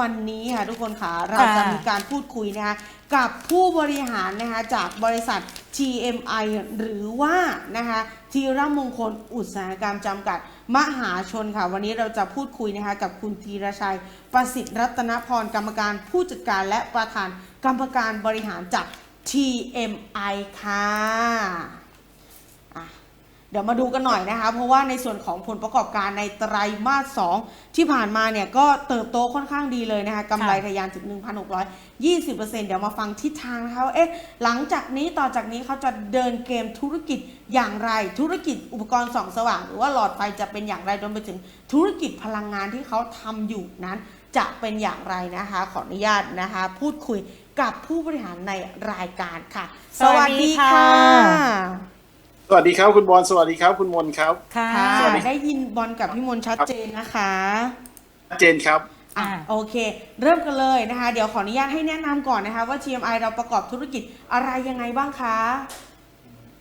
วันนี้ค่ะทุกคนค่ะเราจะมีการพูดคุยนะคะกับผู้บริหารนะคะจากบริษัท TMI หรือว่านะคะธีรมงคลอุตสาหกรรมจำกัดมหาชนค่ะ วันนี้เราจะพูดคุยนะคะกับคุณธีรชัย ประสิทธิ์รัตนพรกรรมการผู้จัดการและประธานกรรมการบริหารจาก TMI ค่ะอะ เดี๋ยวมาดูกันหน่อยนะคะ เพราะว่าในส่วนของผลประกอบการในไตรมาส 2 ที่ผ่านมาเนี่ยก็เติบโตค่อนข้างดีเลยนะคะกำไรทะยานถึง 1,620%เดี๋ยวมาฟังทิศทางนะคะว่าเอ๊ะหลังจากนี้ต่อจากนี้เขาจะเดินเกมธุรกิจอย่างไร ธุรกิจอุปกรณ์ส่องสว่าง หรือว่าหลอดไฟจะเป็นอย่างไรรวมไปถึงธุรกิจพลังงานที่เขาทำอยู่นั้น จะเป็นอย่างไรนะคะ ขออนุญาตนะคะ พูดคุยกับผู้บริหารในรายการค่ะ สวัสดีค่ะ สวัสดีครับคุณบอลสวัสดีครับคุณมนครับค่ะค่ะ สวัสดี ได้ยินบอลกับพี่มนต์ชัดเจนนะคะชัดเจนครับ อะอ่าโอเค เริ่มกันเลยนะคะ เดี๋ยวขออนุญาตให้แนะนำก่อนนะคะ ว่า TMI เราประกอบธุรกิจอะไรยังไงบ้างคะ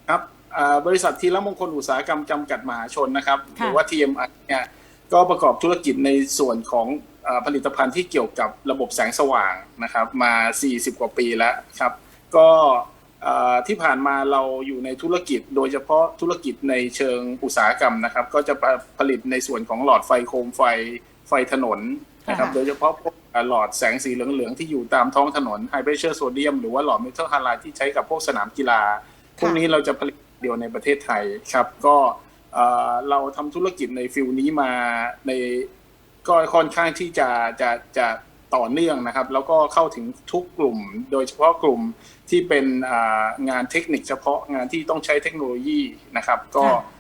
ครับอ่าบริษัททีละมงคลอุตสาหกรรมจำกัดมหาชนนะครับ หค่ะ รือว่า TMI เนี่ยก็ประกอบธุรกิจในส่วนของอาผลิตภัณฑ์ที่เกี่ยวกับระบบแสงสว่างนะครับ มา 40 กว่าปีแล้วครับ ก็อ่า ที่ผ่านมาเราอยู่ในธุรกิจ โดยเฉพาะธุรกิจในเชิงอุตสาหกรรมนะครับ ก็จะผลิตในส่วนของหลอดไฟโคมไฟไฟถนนนะครับโดยเฉพาะพวกหลอดแสงสีเหลืองๆ ที่อยู่ตามท้องถนนไฮเ r ร s เชอร์โซเดียมหรือว่าหลอดเมทัลฮาไลที่ใช้กับพวกสนามกีฬา พวกนี้เราจะผลิตเดียวในประเทศไทยครับ ก็เอ่อเราทำธุรกิจในฟิลนี้มาในก็ค่อนข้างที่จะจะจะ ต่อเนื่องนะครับ แล้วก็เข้าถึงทุกกลุ่ม โดยเฉพาะกลุ่มที่เป็นอ่างานเทคนิคเฉพาะงานที่ต้องใช้เทคโนโลยีนะครับ ก็ค่ะ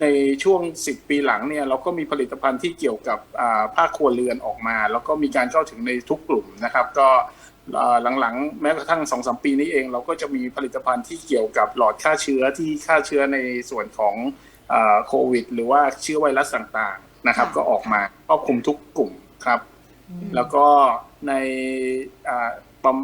ในช่วง 10 ปีหลังเนี่ยเราก็มีผลิตภัณฑ์ที่เกี่ยวกับอ่าภาคครัวเรือนออกมา แล้วก็มีการเข้าถึงในทุกกลุ่มนะครับ ก็เอ่อหลังๆ แม้กระทั่งสองสามปีนี้เอง เราก็จะมีผลิตภัณฑ์ที่เกี่ยวกับหลอดฆ่าเชื้อที่ฆ่าเชื้อในส่วนของเอ่อโควิด หรือว่าเชื้อไวรัสต่างๆนะครับค่ะก็ออกมาครอบคลุมทุกกลุ่มครับ แล้วก็ในอ่าประม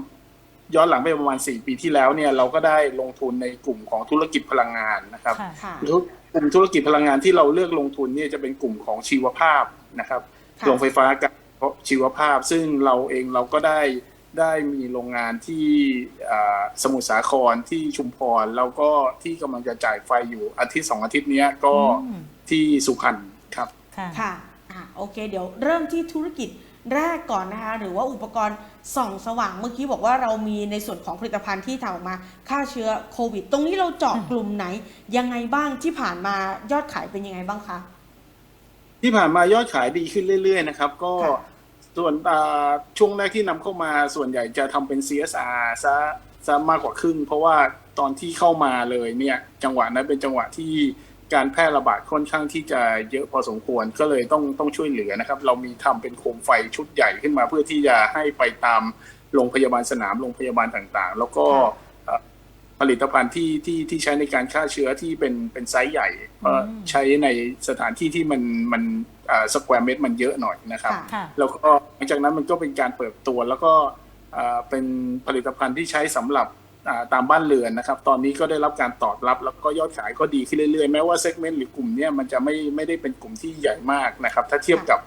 ย้อนหลังไปประมาณ 4 ปีที่แล้วเนี่ยเราก็ได้ลงทุนในกลุ่มของธุรกิจพลังงานนะครับค่ะค่ะธุกลุ่มธุรกิจพลังงานที่เราเลือกลงทุนเนี่ยจะเป็นกลุ่มของชีวภาพนะครับค่ะโรงไฟฟ้ากับชีวภาพ ซึ่งเราเองเราก็ได้ได้มีโรงงานที่อ่าสมุทรสาครที่ชุมพร แล้วก็ที่กำลังจะจ่ายไฟอยู่อาทิตย์สองอาทิตย์เนี้ยก็อืมที่สุพรรณครับค่ะค่ะอะโอเค เดี๋ยวเริ่มที่ธุรกิจ แรกก่อนนะคะหรือว่าอุปกรณ์ส่องสว่างเมื่อกี้บอกว่าเรามีในส่วนของผลิตภัณฑ์ที่ทำออกมาฆ่าเชื้อโควิด ตรงนี้เราเจาะอืมกลุ่มไหน ยังไงบ้างที่ผ่านมายอดขายเป็นยังไงบ้างคะที่ผ่านมายอดขายดีขึ้นเรื่อย ๆ นะครับ ก็ค่ะส่วนอ่าช่วงแรกที่นำเข้ามาส่วนใหญ่จะทำเป็น CSR ซะซะมากกว่าครึ่งเพราะว่าตอนที่เข้ามาเลยเนี่ยจังหวะนั้นเป็นจังหวะที่ การแพร่ระบาดค่อนข้างที่จะเยอะพอสมควรก็เลยต้องต้องช่วยเหลือนะครับ เรามีทำเป็นโคมไฟชุดใหญ่ขึ้นมา เพื่อที่จะให้ไปตามโรงพยาบาลสนามโรงพยาบาลต่างๆ แล้วก็ค่ะผลิตภัณฑ์ที่ที่ที่ใช้ในการฆ่าเชื้อที่เป็นเป็นไซส์ใหญ่ก็อืมใช้ในสถานที่ที่มันมันสแควร์เมตรมันเยอะหน่อยนะครับค่ะค่ะแล้วก็หลังจากนั้นมันก็เป็นการเปิดตัวแล้วก็อ่าเป็นผลิตภัณฑ์ที่ใช้สำหรับอ่า ตามบ้านเรือนนะครับ ตอนนี้ก็ได้รับการตอบรับ แล้วก็ยอดขายก็ดีขึ้นเรื่อยๆ แม้ว่าเซกเมนต์หรือกลุ่มเนี้ยมันจะไม่ไม่ได้เป็นกลุ่มที่ใหญ่มากนะครับ ถ้าเทียบกับ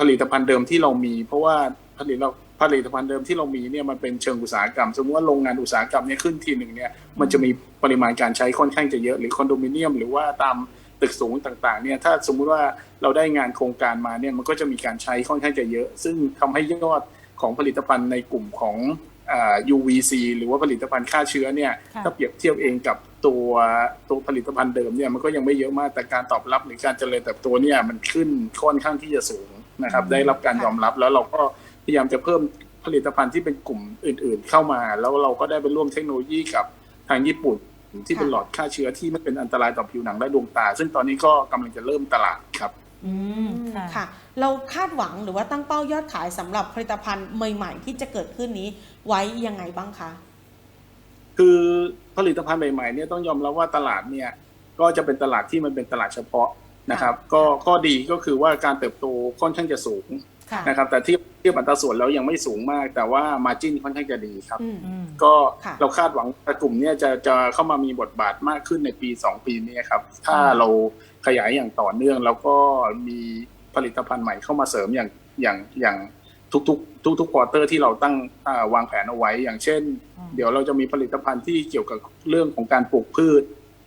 ผลิตภัณฑ์เดิมที่เรามี เพราะว่าผลิตเราผลิตภัณฑ์เดิมที่เรามีเนี่ยมันเป็นเชิงอุตสาหกรรม สมมติว่าโรงงานอุตสาหกรรมเนี่ยขึ้นทีหนึ่งเนี่ยมันจะมีปริมาณการใช้ค่อนข้างจะเยอะหรือคอนโดมิเนียม หรือว่าตามตึกสูงต่างๆเนี่ยถ้าสมมุติว่าเราได้งานโครงการมาเนี่ยมันก็จะมีการใช้ค่อนข้างจะเยอะ ซึ่งทำให้ยอดของผลิตภัณฑ์ในกลุ่มของ UVC หรือว่าผลิตภัณฑ์ฆ่าเชื้อเนี่ยค่ะถ้าเปรียบเทียบเองกับตัวตัวผลิตภัณฑ์เดิมเนี่ยมันก็ยังไม่เยอะมากแต่การตอบรับหรือการเจริญเติบโตเนี่ยมันขึ้นค่อนข้างที่จะสูงนะครับ ได้รับการยอมรับแล้วเราก็พยายามจะเพิ่มผลิตภัณฑ์ที่เป็นกลุ่มอื่น ๆ เข้ามา แล้วเราก็ได้ไปร่วมเทคโนโลยีกับทางญี่ปุ่นที่เป็นค่ะหลอดฆ่าเชื้อที่ไม่เป็นอันตรายต่อผิวหนังและดวงตา ซึ่งตอนนี้ก็กำลังจะเริ่มตลาดครับ อืมค่ะค่ะ เราคาดหวังหรือว่าตั้งเป้ายอดขายสำหรับผลิตภัณฑ์ใหม่ ๆ ที่จะเกิดขึ้นนี้ไว้ยังไงบ้างคะ คือผลิตภัณฑ์ใหม่ๆเนี่ยต้องยอมรับว่าตลาดเนี่ย ก็จะเป็นตลาดที่มันเป็นตลาดเฉพาะนะครับ ก็ข้อดีก็คือว่าการเติบโตค่อนข้างจะสูงค่ะนะครับ แต่เทียบเทียบอัตราส่วนแล้วยังไม่สูงมาก แต่ว่ามาจิ้นค่อนข้างจะดีครับอืมอืมก็ค่ะเราคาดหวังว่ากลุ่มเนี้จะจะเข้ามามีบทบาทมากขึ้นในปี 2 ปีนี้ครับ ถ้าอืมเรา ขยายอย่างต่อเนื่อง แล้วก็มีผลิตภัณฑ์ใหม่เข้ามาเสริมอย่างอย่างอย่างทุกๆ ทุกๆควอเตอร์ที่เราตั้งอ่าวางแผนเอาไว้ อย่างเช่นอืมเดี๋ยวเราจะมีผลิตภัณฑ์ที่เกี่ยวกับเรื่องของการปลูกพืช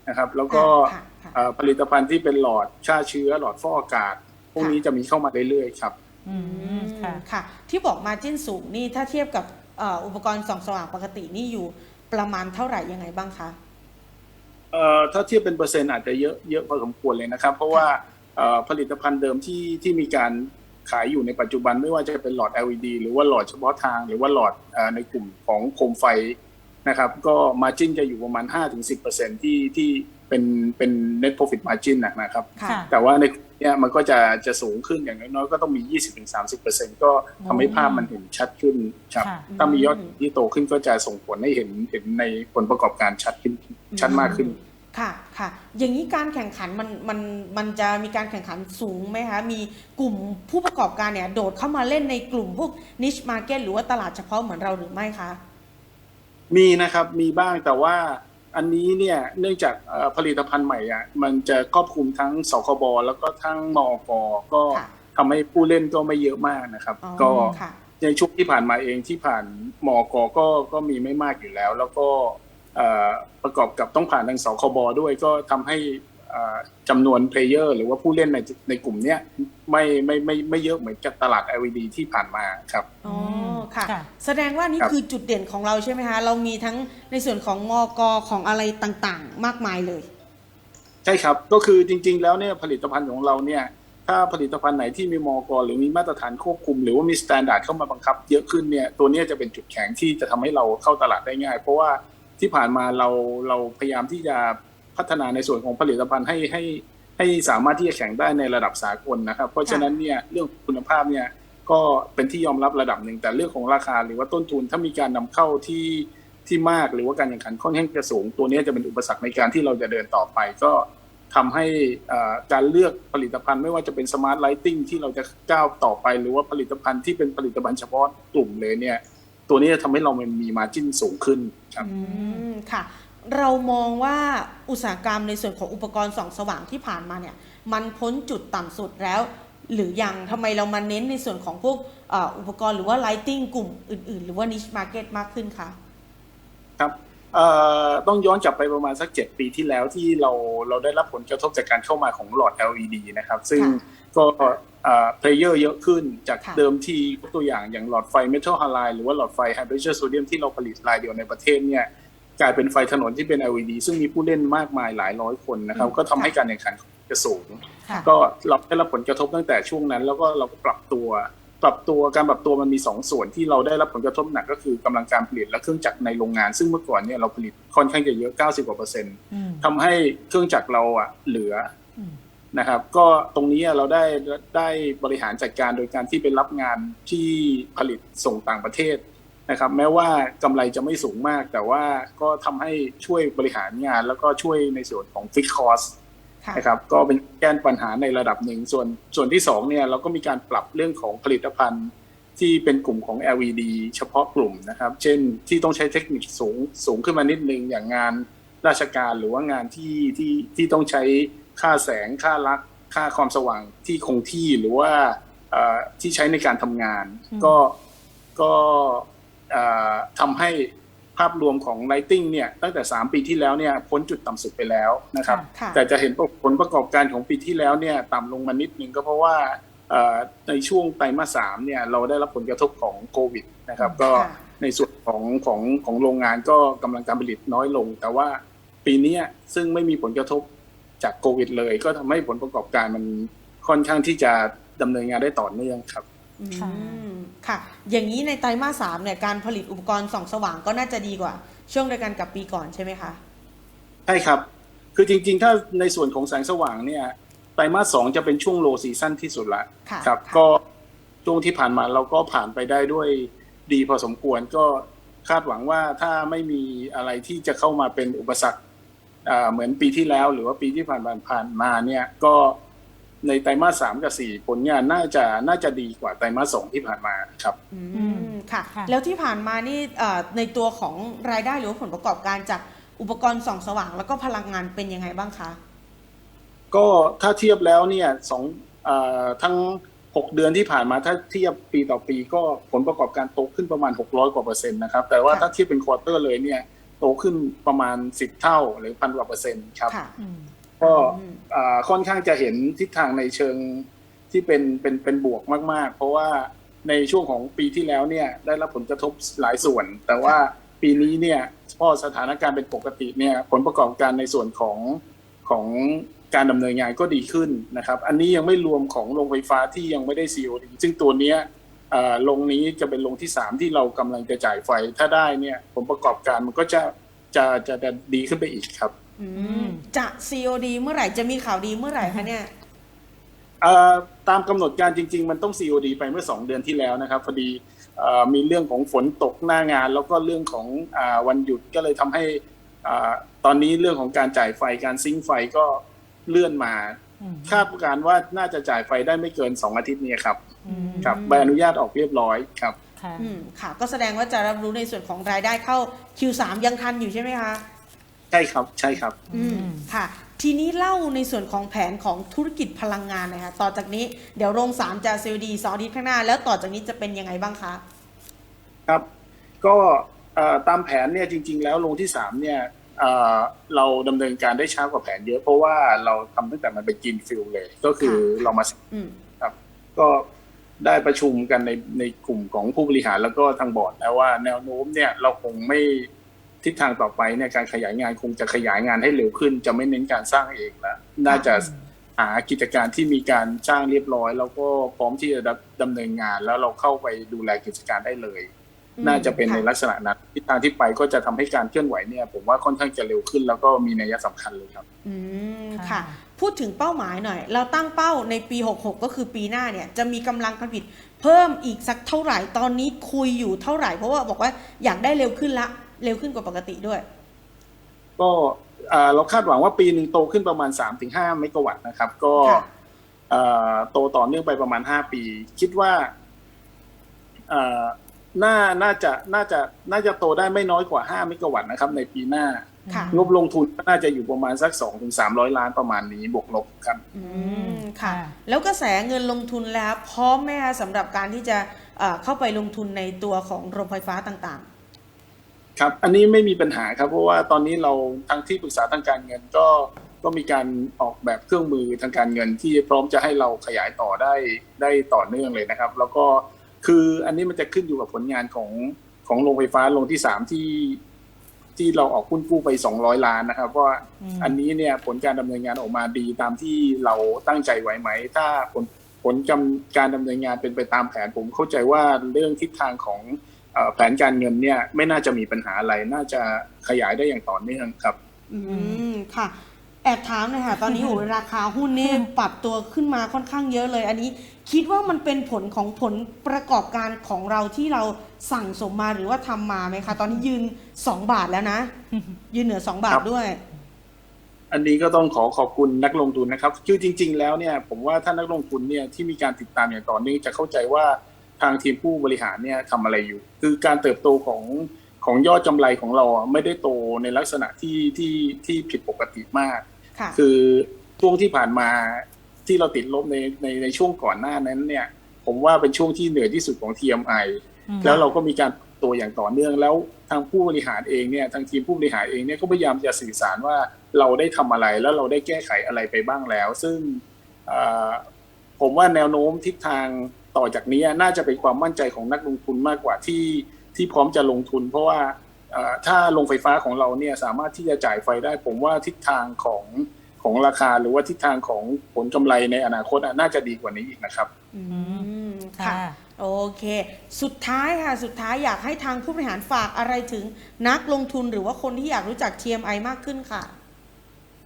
นะครับ แล้วก็ค่ะค่ะเอ่อผลิตภัณฑ์ที่เป็นหลอดฆ่าเชื้อหลอดฟอกอากาศ พวกนี้จะมีเข้ามาเรื่อยๆครับอืมค่ะค่ะที่บอกมาจิ้นสูงนี่ถ้าเทียบกับเอ่ออุปกรณ์ส่องสว่างปกตินี่อยู่ประมาณเท่าไหร่ยังไงบ้างคะ เอ่อถ้าเทียบเป็นเปอร์เซ็นต์อาจจะเยอะเยอะพอสมควรเลยนะครับ เพราะว่าเอ่อผลิตภัณฑ์เดิมที่ที่มีการขายอยู่ในปัจจุบันไม่ว่าจะเป็นหลอด LED หรือว่าหลอดเฉพาะทาง หรือว่าหลอดเอ่อในกลุ่มของโคมไฟนะครับ ก็มาจิ้นจะอยู่ประมาณ 5-10%ที่ที่เป็นเป็น net profit margin นะนะครับ ค่ะค่ะแต่ว่าใน เนี้ยมันก็จะจะสูงขึ้นอย่างน้อยๆก็ต้องมี 20-30%ก็ทำให้ภาพมันเห็นชัดขึ้นครับค่ะถ้ามียอดที่โตขึ้นก็จะส่งผลให้เห็นเห็นในผลประกอบการชัดขึ้นชัดมากขึ้นค่ะค่ะอย่างนี้การแข่งขันมันมันมันจะมีการแข่งขันสูงไหมคะมีกลุ่มผู้ประกอบการเนี่ยโดดเข้ามาเล่นในกลุ่มพวก niche market หรือว่าตลาดเฉพาะเหมือนเราหรือไม่คะมีนะครับมีบ้างแต่ว่า อันนี้เนี่ยเนื่องจากเอ่อผลิตภัณฑ์ใหม่อะมันจะครอบคลุมทั้งสคบแล้วก็ทั้งมอกก็ค่ะทำให้ผู้เล่นก็ไม่เยอะมากนะครับอ๋อก็ค่ะในช่วงที่ผ่านมาเองที่ผ่านมอกก็ก็มีไม่มากอยู่แล้ว แล้วก็เอ่อประกอบกับต้องผ่านทางสคบด้วยก็ทำให้เอ่อจำนวนเพลเยอร์หรือว่าผู้เล่นในในกลุ่มเนี้ยไม่ไม่ไม่ไม่เยอะเหมือนกับตลาด LED ที่ผ่านมาครับอ๋อ ค่ะ ค่ะ แสดงว่านี่ครับคือจุดเด่นของเราใช่ไหมคะ เรามีทั้งในส่วนของมอกของอะไรต่างๆ มากมายเลย ใช่ครับ ก็คือจริง ๆ แล้วเนี่ยผลิตภัณฑ์ของเราเนี่ย ถ้าผลิตภัณฑ์ไหนที่มีมอกหรือมีมาตรฐานควบคุม หรือว่ามีสแตนดาร์ดเข้ามาบังคับ เยอะขึ้นเนี่ยตัวเนี้ยจะเป็นจุดแข็งที่จะทำให้เราเข้าตลาดได้ง่าย เพราะว่าที่ผ่านมาเราเราพยายามที่จะพัฒนาในส่วนของผลิตภัณฑ์ให้ให้ให้สามารถที่จะแข่งได้ในระดับสากลนะครับ เพราะฉะนั้นเนี่ยเรื่องคุณภาพเนี่ย ก็เป็นที่ยอมรับระดับหนึ่งแต่เรื่องของราคาหรือว่าต้นทุนถ้ามีการนำเข้าที่ที่มากหรือว่าการแข่งขันค่อนข้างจะสูง ตัวนี้จะเป็นอุปสรรคในการที่เราจะเดินต่อไป ก็ทำให้อ่อการเลือกผลิตภัณฑ์ไม่ว่าจะเป็นสมาร์ทไลทิงที่เราจะก้าวต่อไป หรือว่าผลิตภัณฑ์ที่เป็นผลิตภัณฑ์เฉพาะกลุ่มเลยเนี่ย ตัวนี้จะทำให้เรามันมีมาจิ้นสูงขึ้นครับอืมค่ะ เรามองว่าอุตสาหกรรมในส่วนของอุปกรณ์ส่องสว่างที่ผ่านมาเนี่ย มันพ้นจุดต่ำสุดแล้ว หรือยังทำไมเรามาเน้นในส่วนของพวกเอ่ออุปกรณ์หรือว่า lighting กลุ่มอื่น ๆ หรือว่า niche market มากขึ้นคะครับเอ่อต้องย้อนกลับไปประมาณสักเจ็ดปีที่แล้วที่เราเราได้รับผลกระทบจากการเข้ามาของหลอด LED นะครับ ซึ่งค่ะก็เพลเยอร์เยอะขึ้นจากค่ะเดิมที่ยกตัวอย่างอย่างหลอดไฟเมทัลฮาไลหรือว่าหลอดไฟไฮเ p ร r โซเดียมที่เราผลิตรายเดียวในประเทศเนี่ยกลายเป็นไฟถนนที่เป็น LED ซึ่งมีผู้เล่นมากมายหลายร้อยคนนะครับอืมก็ทำให้ค่ะการแข่งขัน จะสูงค่ะก็เราได้รับผลกระทบตั้งแต่ช่วงนั้น แล้วก็เราก็ปรับตัว ปรับตัวการปรับตัวมันมีสองส่วนที่เราได้รับผลกระทบหนักก็คือกำลังการผลิตและเครื่องจักรในโรงงาน ซึ่งเมื่อก่อนเนี่ยเราผลิตค่อนข้างจะเยอะ 90กว่าเปอร์เซ็นต์อืมทำให้เครื่องจักรเราอะเหลืออืมนะครับก็ตรงนี้เราได้ได้บริหารจัดการโดยการที่ไปรับงานที่ผลิตส่งต่างประเทศนะครับ แม้ว่ากำไรจะไม่สูงมาก แต่ว่าก็ทำให้ช่วยบริหารงาน แล้วก็ช่วยในส่วนของฟิกคอสค่ะ นะครับก็เป็นแก้ปัญหาในระดับหนึ่งส่วนส่วนที่สองเนี่ยเราก็มีการปรับเรื่องของผลิตภัณฑ์ ที่เป็นกลุ่มของ LED เฉพาะกลุ่มนะครับ เช่นที่ต้องใช้เทคนิคสูงสูงขึ้นมานิดนึงอย่างงานราชการหรือว่างานที่ที่ที่ต้องใช้ค่าแสงค่าลักค่าความสว่างที่คงที่หรือว่าเอ่อที่ใช้ในการทำงานอืมก็ก็เอ่อทำให้ ภาพรวมของ Lighting เนี่ยตั้งแต่ 3 ปีที่แล้วเนี่ยพ้นจุดต่ำสุดไปแล้วนะครับค่ะแต่จะเห็นผลประกอบการของปีที่แล้วเนี่ยต่ำลงมานิดนึงก็เพราะว่าเอ่อในช่วงไตรมาสสามเนี่ยเราได้รับผลกระทบของโควิดนะครับก็ค่ะในส่วนของของของโรงงานก็กำลังการผลิตน้อยลง แต่ว่าปีเนี้ยซึ่งไม่มีผลกระทบจากโควิดเลย ก็ทำให้ผลประกอบการมันค่อนข้างที่จะดำเนินงานได้ต่อเนื่องครับอื ค่ะมค่ะ อย่างนี้ในไตรมาสสามเนี่ยการผลิตอุปกรณ์ส่องสว่างก็น่าจะดีกว่า ช่วงเดียวกันกับปีก่อนใช่ไหมคะใช่ครับ คือจริง ๆ ถ้าในส่วนของแสงสว่างเนี่ยไตรมาสสองจะเป็นช่วงโลซีซั่นที่สุดละค่ะครับค่ะก็ช่วงที่ผ่านมาเราก็ผ่านไปได้ด้วยดีพอสมควรก็คาดหวังว่าถ้าไม่มีอะไรที่จะเข้ามาเป็นอุปสรรคอ่าเหมือนปีที่แล้ว หรือว่าปีที่ผ่านมาผ่านมาเนี่ยก็ ในไตรมาสสามกับสี่ผลงานน่าจะน่าจะดีกว่าไตรมาสสองที่ผ่านมาครับอือืมมค่ะค่ะ แล้วที่ผ่านมานี่เอ่อในตัวของรายได้หรือว่าผลประกอบการจากอุปกรณ์ส่องสว่างแล้วก็พลังงานเป็นยังไงบ้างคะ ก็ถ้าเทียบแล้วเนี่ยสองเออทั้งผหกเดือนที่ผ่านมาถ้าเทียบปีต่อปี ก็ผลประกอบการโตขึ้นประมาณ 600 กว่าเปอร์เซ็นต์นะครับ แต่ว่าค่ะถ้าเทียบเป็นควอเตอร์เลยเนี่ยโตขึ้นประมาณ 10 เท่าหรือพันกว่าเปอร์เซ็นต์ครับค่ะอืม ก็ค่อนข้างจะเห็นทิศทางในเชิงที่เป็นเป็นเป็นบวกมาก ๆ เพราะว่าในช่วงของปีที่แล้วเนี่ยได้รับผลกระทบหลายส่วน แต่ว่าปีนี้เนี่ยพอสถานการณ์เป็นปกติเนี่ยผลประกอบการในส่วนของของการดำเนินงานก็ดีขึ้นนะครับ อันนี้ยังไม่รวมของโรงไฟฟ้าที่ยังไม่ได้ COD ซึ่งตัวเนี้ยเอ่อลงนี้จะเป็นลงที่สามที่เรากำลังจะจ่ายไฟ ถ้าได้เนี่ยผลประกอบการมันก็จะจะจะจะดีขึ้นไปอีกครับ จะ COD เมื่อไหร่จะมีข่าวดีเมื่อไหร่คะเนี่ยเอ่อตามกำหนดการจริง ๆ มันต้อง COD ไปเมื่อ 2 เดือนที่แล้วนะครับพอดีเอ่อมีเรื่องของฝนตกหน้างาน แล้วก็เรื่องของอาวันหยุดก็เลยทำให้อ่าตอนนี้เรื่องของการจ่ายไฟการซิงค์ไฟก็เลื่อนมาอืมคาดการณ์ว่าน่าจะจ่ายไฟได้ไม่เกิน 2 อาทิตย์นี้ครับอืมครับใบอนุญาตออกเรียบร้อยครับค่ะอืมค่ะก็แสดงว่าจะรับรู้ในส่วนของรายได้เข้า Q3 ยังทันอยู่ใช่ไหมคะ ใช่ครับใช่ครับ อืมค่ะ ทีนี้เล่าในส่วนของแผนของธุรกิจพลังงานหนะคะต่อจากนี้เดี๋ยวโรงสามจะ COD สองอาทิตย์ข้างหน้า แล้วต่อจากนี้จะเป็นยังไงบ้างคะครับ ก็เอ่อตามแผนเนี่ยจริง ๆ แล้วลงที่สามเนี่ยเอ่อเราดำเนินการได้ช้ากว่าแผนเยอะเพราะว่าเราทำตั้งแต่มันเป็นกินฟิลเลย ก็คือค่ะเรามา อืมครับก็ได้ประชุมกันในในกลุ่มของผู้บริหารแล้วก็ทางบอร์ดแล้วว่าแนวโน้มเนี่ยเราคงไม่ ทิศทางต่อไปเนี่ยการขยายงานคงจะขยายงานให้เร็วขึ้น จะไม่เน้นการสร้างเองแล้วน่าจะหากิจการที่มีการจ้างเรียบร้อย แล้วก็พร้อมที่จะดำเนินงานแล้วเราเข้าไปดูแลกิจการได้เลยอืมน่าจะเป็นในค่ะลักษณะนั้นทิศทางที่ไปก็จะทำให้การเคลื่อนไหวเนี่ย ผมว่าค่อนข้างจะเร็วขึ้น แล้วก็มีนัยสำคัญเลยครับ อืมค่ะค่ะ พูดถึงเป้าหมายหน่อย เราตั้งเป้าในปี 66 ก็คือปีหน้าเนี่ยจะมีกำลังการผลิตเพิ่มอีกสักเท่าไหร่ตอนนี้คุยอยู่เท่าไหร่ เพราะว่าบอกว่าอยากได้เร็วขึ้นละ เร็วขึ้นกว่าปกติด้วย ก็อ่าเราคาดหวังว่าปีหนึ่งโตขึ้นประมาณ 3-5 เมกะวัตต์นะครับ ก็ค่ะอ่าโตต่อเนื่องไปประมาณ 5 ปี คิดว่าอ่าน่าน่าจะน่าจะน่าจะโตได้ไม่น้อยกว่า 5 เมกะวัตต์นะครับ ในปีหน้าค่ะงบลงทุนก็น่าจะอยู่ประมาณสัก2-300ล้านประมาณนี้บวกลบครับอืมค่ะ แล้วกระแสเงินลงทุนแล้วพร้อมไหมคะสำหรับการที่จะเอ่อเข้าไปลงทุนในตัวของโรงไฟฟ้าต่าง ครับ อันนี้ไม่มีปัญหาครับ เพราะว่าตอนนี้เราทางที่ปรึกษาทางการเงินก็ก็มีการออกแบบเครื่องมือทางการเงินที่พร้อมจะให้เราขยายต่อได้ได้ต่อเนื่องเลยนะครับ แล้วก็คืออันนี้มันจะขึ้นอยู่กับผลงานของของโรงไฟฟ้าโรงที่สามที่ที่เราออกหุ้นกู้ไป 200 ล้านนะครับว่าอืมอันนี้เนี่ยผลการดำเนินงานออกมาดีตามที่เราตั้งใจไว้ไหม ถ้าผลผลกำการดำเนินงานเป็นไปตามแผนผมเข้าใจว่าเรื่องทิศทางของเอ่อ แผนการเงินเนี่ยไม่น่าจะมีปัญหาอะไร น่าจะขยายได้อย่างต่อเนื่องครับๆอืมค่ะแอบถามหน่อยค่ะ ตอนนี้โอ้ยราคาหุ้นนี่ปรับตัวขึ้นมาค่อนข้างเยอะเลย อันนี้คิดว่ามันเป็นผลของผลประกอบการของเราที่เราสั่งสมมาหรือว่าทำมาไหมคะ ตอนนี้ยืน2บาทแล้วนะ ยืนเหนือ2บาทครับด้วย อันนี้ก็ต้องขอขอบคุณนักลงทุนนะครับ คือจริง ๆ แล้วเนี่ย ผมว่าถ้านักลงทุนเนี่ยที่มีการติดตามอย่างต่อเนื่องจะเข้าใจว่า ทางทีมผู้บริหารเนี่ยทำอะไรอยู่ คือการเติบโตของของยอดกำไรของเราอะไม่ได้โตในลักษณะที่ที่ที่ผิดปกติมากค่ะคือช่วงที่ผ่านมาที่เราติดลบในในในช่วงก่อนหน้านั้นเนี่ย ผมว่าเป็นช่วงที่เหนื่อยที่สุดของ TMI อืมแล้วเราก็มีการปรับตัวอย่างต่อเนื่องแล้วทางผู้บริหารเองเนี่ยทางทีมผู้บริหารเองเนี่ยก็พยายามจะสื่อสารว่าเราได้ทำอะไรแล้วเราได้แก้ไขอะไรไปบ้างแล้ว ซึ่งเอ่อผมว่าแนวโน้มทิศทาง ต่อจากนี้น่าจะเป็นความมั่นใจของนักลงทุนมากกว่าที่ที่พร้อมจะลงทุน เพราะว่าเอ่อถ้าโรงไฟฟ้าของเราเนี่ยสามารถที่จะจ่ายไฟได้ ผมว่าทิศทางของของราคาหรือว่าทิศทางของผลกำไรในอนาคตอะน่าจะดีกว่านี้อีกนะครับอืมค่ะค่ะ โอเค สุดท้ายค่ะ สุดท้ายอยากให้ทางผู้บริหารฝากอะไรถึงนักลงทุนหรือว่าคนที่อยากรู้จัก TMI มากขึ้นค่ะ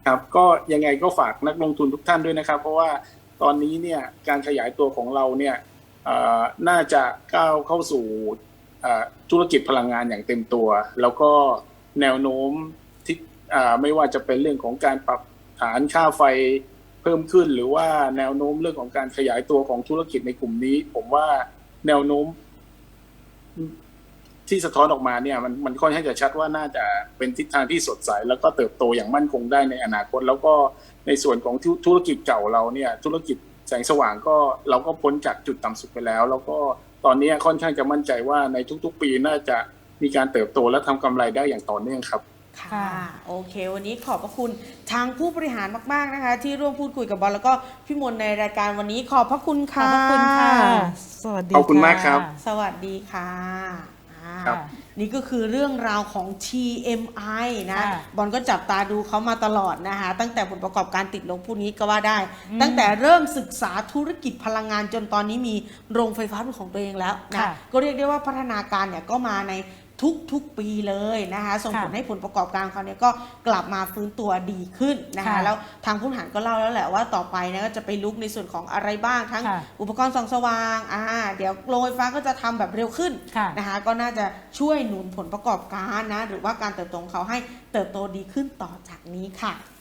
ครับ ก็ยังไงก็ฝากนักลงทุนทุกท่านด้วยนะครับ เพราะว่าตอนนี้เนี่ยการขยายตัวของเราเนี่ยเอ่อ น่าจะก้าวเข้าสู่ธุรกิจพลังงานอย่างเต็มตัว แล้วก็แนวโน้มที่ไม่ว่าจะเป็นเรื่องของการปรับฐานค่าไฟเพิ่มขึ้น หรือว่าแนวโน้มเรื่องของการขยายตัวของธุรกิจในกลุ่มนี้ ผมว่าแนวโน้มที่สะท้อนออกมาเนี่ยมันมันค่อนข้างจะชัดว่าน่าจะเป็นทิศทางที่สดใส แล้วก็เติบโตอย่างมั่นคงได้ในอนาคต แล้วก็ในส่วนของธุรกิจเก่าเราเนี่ย ธุรกิจ แสงสว่างก็เราก็พ้นจากจุดต่ำสุดไปแล้ว แล้วก็ตอนนี้ค่อนข้างจะมั่นใจว่าในทุก ๆ ปีน่าจะมีการเติบโตและทำกำไรได้อย่างต่อเนื่องครับค่ะค่ะโอเค วันนี้ขอบพระคุณทางผู้บริหารมาก ๆ นะคะ ที่ร่วมพูดคุยกับบอลแล้วก็พี่มนต์ในรายการวันนี้ขอบพระคุณขอบค่ะพระคุณค่ะ สวัสดีขอบคุณมากครับ สวัสดีค่ะอ่าครับ นี่ก็คือเรื่องราวของ TMI นะค่ะบอลก็จับตาดูเขามาตลอดนะคะ ตั้งแต่ผลประกอบการติดลบพูดนี้ก็ว่าได้อืมตั้งแต่เริ่มศึกษาธุรกิจพลังงานจนตอนนี้มีโรงไฟฟ้าเป็นของตัวเองแล้วนะค่ะก็เรียกได้ว่าพัฒนาการเนี่ยก็มาใน ทุกๆปีเลยนะคะส่งผลค่ะให้ผลประกอบการเขาเนี่ยก็กลับมาฟื้นตัวดีขึ้นนะคะค่ะแล้วทางผู้บริหารก็เล่าแล้วแหละว่าต่อไปเนี่ยก็จะไปลุกในส่วนของอะไรบ้างทั้งค่ะอุปกรณ์ส่องสว่างอ่าเดี๋ยวโรงไฟฟ้าก็จะทำแบบเร็วขึ้นค่ะนะคะก็น่าจะช่วยหนุนผลประกอบการนะหรือว่าการเติบโตของเขาให้เติบโตดีขึ้นต่อจากนี้ค่ะ